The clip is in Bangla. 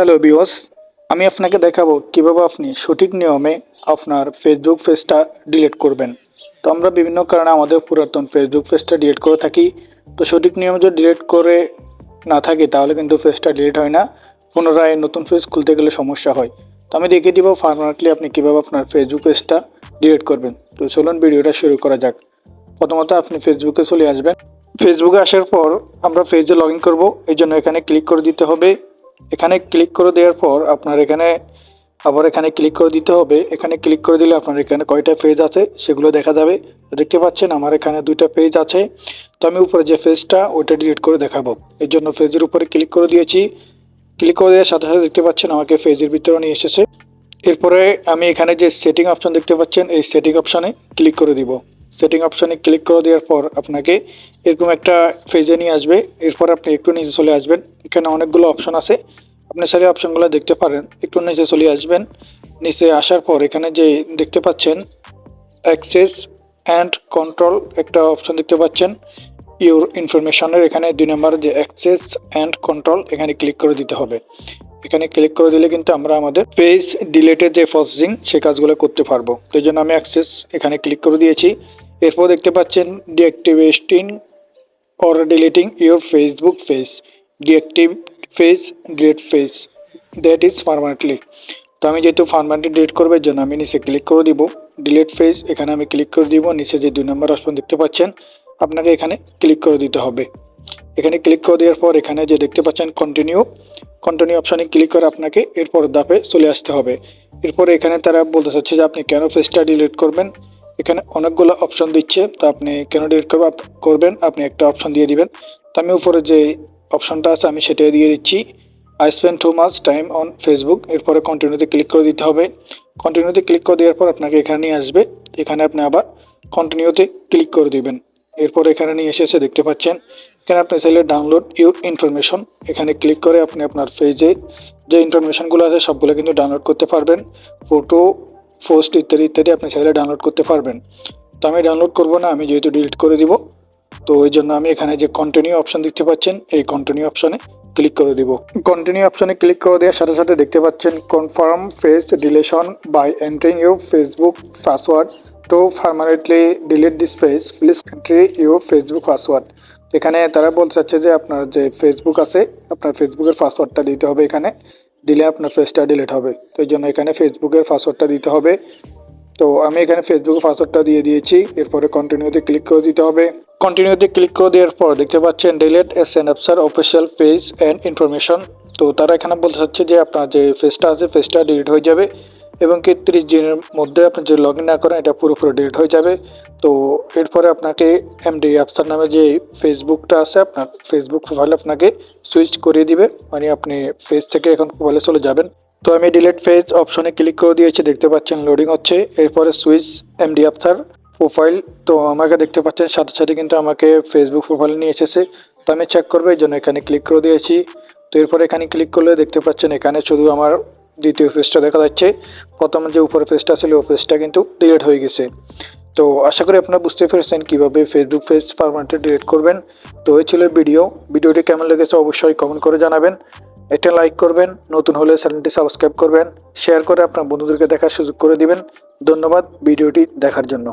হ্যালো বিওস আমি আপনাকে দেখাবো কীভাবে আপনি সঠিক নিয়মে আপনার ফেসবুক পেজটা ডিলিট করবেন। তো আমরা বিভিন্ন কারণে আমাদের পুরাতন ফেসবুক পেজটা ডিলিট করে থাকি। তো সঠিক নিয়মে যদি ডিলিট করে না থাকি, তাহলে কিন্তু পেজটা ডিলিট হয় না। পুনরায় নতুন পেজ খুলতে গেলে সমস্যা হয়। তো আমি দেখিয়ে দিব ফার্মাটলি আপনি কীভাবে আপনার ফেসবুক পেজটা ডিলিট করবেন। তো চলুন ভিডিওটা শুরু করা যাক। প্রথমত আপনি ফেসবুকে চলে আসবেন। ফেসবুকে আসার পর আমরা পেজে লগ ইন করব। এই জন্য এখানে ক্লিক করে দিতে হবে। এখানে ক্লিক করে দেওয়ার পর আপনার এখানে আবার এখানে ক্লিক করে দিতে হবে। এখানে ক্লিক করে দিলে আপনার এখানে কয়টা পেজ আছে সেগুলো দেখা যাবে। দেখতে পাচ্ছেন আমার এখানে দুইটা পেজ আছে। তো আমি উপরে যে পেজটা ওইটা ডিলিট করে দেখাবো। এর জন্য পেজের উপরে ক্লিক করে দিয়েছি। ক্লিক করে দেওয়ার সাথে সাথে দেখতে পাচ্ছেন আমাকে পেজের ভিতরে নিয়ে এসেছে। এরপরে আমি এখানে যে সেটিং অপশন দেখতে পাচ্ছেন, এই সেটিং অপশানে ক্লিক করে দিব। সেটিং অপশানে ক্লিক করে দেওয়ার পর আপনাকে এরকম একটা ফেজে নিয়ে আসবে। এরপর আপনি একটু নিচে চলে আসবেন। এখানে অনেকগুলো অপশন আছে। আপনি সারি অপশনগুলো দেখতে পারেন। একটু নিচে চলে আসবেন। নিচে আসার পর এখানে যে দেখতে পাচ্ছেন অ্যাক্সেস অ্যান্ড কন্ট্রোল একটা অপশন দেখতে পাচ্ছেন। ইউর ইনফরমেশনের এখানে দুই নম্বর যে অ্যাক্সেস অ্যান্ড কন্ট্রোল এখানে ক্লিক করে দিতে হবে। এখানে ক্লিক করে দিলে কিন্তু আমরা আমাদের পেজ ডিলেটের যে প্রসেসিং সে কাজগুলো করতে পারব। তো জন্য আমি অ্যাক্সেস এখানে ক্লিক করে দিয়েছি। এরপর দেখতে পাচ্ছেন deactivating or deleting your Facebook page deactive page delete face that is permanently তো আমি যেহেতু পারমানেন্টলি ডিলিট করব এর জন্য আমি নিচে ক্লিক করে দিব। ডিলিট পেজ এখানে আমি ক্লিক করে দিব। নিচে যে দুই নম্বর অপশন দেখতে পাচ্ছেন, আপনাকে এখানে ক্লিক করে দিতে হবে। এখানে ক্লিক করে দেওয়ার পর এখানে যে দেখতে পাচ্ছেন কন্টিনিউ কন্টিনিউ অপশানে ক্লিক করে আপনাকে এরপর ধাপে চলে আসতে হবে। এরপর এখানে তারা বলতে চাচ্ছে যে আপনি কেন পেজটা ডিলিট করবেন? এখানে অনেকগুলো অপশন দিচ্ছে। তো আপনি কেন ডিলিট করবেন করবেন? আপনি একটা অপশন দিয়ে দিবেন। তো আমি উপরে যে অপশনটা আছে, আমি সেটাই দিয়ে দিচ্ছি। I spend two mass time on Facebook এরপরে কন্টিনিউতে ক্লিক করে দিতে হবে। কন্টিনিউতে ক্লিক করে দেওয়ার পর আপনাকে এখানে নিয়ে আসবে। এখানে আপনি আবার কন্টিনিউতে ক্লিক করে দিবেন। এরপর এখানে নিয়ে এসে এসেছে দেখতে পাচ্ছেন। এখানে আপনি চাইলে ডাউনলোড ইউর ইনফরমেশন এখানে ক্লিক করে আপনি আপনার পেজে যে ইনফরমেশনগুলো আছে, সবগুলো কিন্তু ডাউনলোড করতে পারবেন। ফটো পোস্ট ইত্যাদি ইত্যাদি আপনি চাইলে ডাউনলোড করতে পারবেন। তো আমি ডাউনলোড করব না, আমি যেহেতু ডিলিট করে দিব, তো ওই জন্য আমি এখানে যে কন্টিনিউ অপশন দেখতে পাচ্ছেন, এই কন্টিনিউ অপশনে ক্লিক করে দিব। কন্টিনিউ অপশনে ক্লিক করে দেওয়ার সাথে সাথে দেখতে পাচ্ছেন confirm face deletion by entering your Facebook password to permanently delete this face please entry your Facebook password এখানে তারা বলতে চাচ্ছে যে আপনার যে ফেসবুক আছে আপনার ফেসবুকের পাসওয়ার্ডটা দিতে হবে এখানে। দিলে আপনার ফেসটা ডিলিট হবে। তো এই জন্য এখানে ফেসবুকের পাসওয়ার্ডটা দিতে হবে। তো আমি এখানে ফেসবুকের পাসওয়ার্ডটা দিয়ে দিয়েছি। এরপরে কন্টিনিউতে ক্লিক করে দিতে হবে। কন্টিনিউতে ক্লিক করে দেওয়ার পর দেখতে পাচ্ছেন ডিলেট এস এন অ্যাপসার অফিসিয়াল পেজ অ্যান্ড ইনফরমেশন তো তারা এখানে বলতে চাচ্ছে যে আপনার যে ফেসটা আছে ফেসটা ডিলিট হয়ে যাবে। এবং কি তিরিশ দিনের মধ্যে আপনি যদি লগ ইন না করেন, এটা পুরোপুরি ডিলিট হয়ে যাবে। তো এরপরে আপনাকে এমডি অ্যাপসার নামে যে ফেসবুকটা আছে, আপনার ফেসবুক প্রোফাইল আপনাকে সুইচ করিয়ে দিবে। মানে আপনি ফেস থেকে এখন প্রোফাইলে চলে যাবেন। তো আমি ডিলিট ফেজ অপশনে ক্লিক করে দিয়েছি, দেখতে পাচ্ছেন লোডিং হচ্ছে। এরপরে সুইচ এমডি অ্যাপসার প্রোফাইল তো আমাকে দেখতে পাচ্ছেন, সাথে সাথে কিন্তু আমাকে ফেসবুক প্রোফাইল নিয়ে এসেছে। তো আমি চেক করব, এই জন্য এখানে ক্লিক করে দিয়েছি। তো এরপরে এখানে ক্লিক করলে দেখতে পাচ্ছেন, এখানে শুধু আমার দ্বিতীয় ফেসটা দেখা যাচ্ছে। প্রথম যে উপরে ফেসটা ছিল ও ফেসটা কিন্তু ডিলিট হয়ে গেছে। তো আশা করি আপনারা বুঝতে পেরেছেন কীভাবে ফেসবুক পেজ পারমানেন্টলি ডিলিট করবেন। তো এই ছিল ভিডিও ভিডিওটি কেমন লেগেছে অবশ্যই কমেন্ট করে জানাবেন। এটা লাইক করবেন, নতুন হলে চ্যানেলটি সাবস্ক্রাইব করবেন শেয়ার করে আপনার বন্ধুদেরকে দেখার সুযোগ করে দিবেন। ধন্যবাদ ভিডিওটি দেখার জন্য।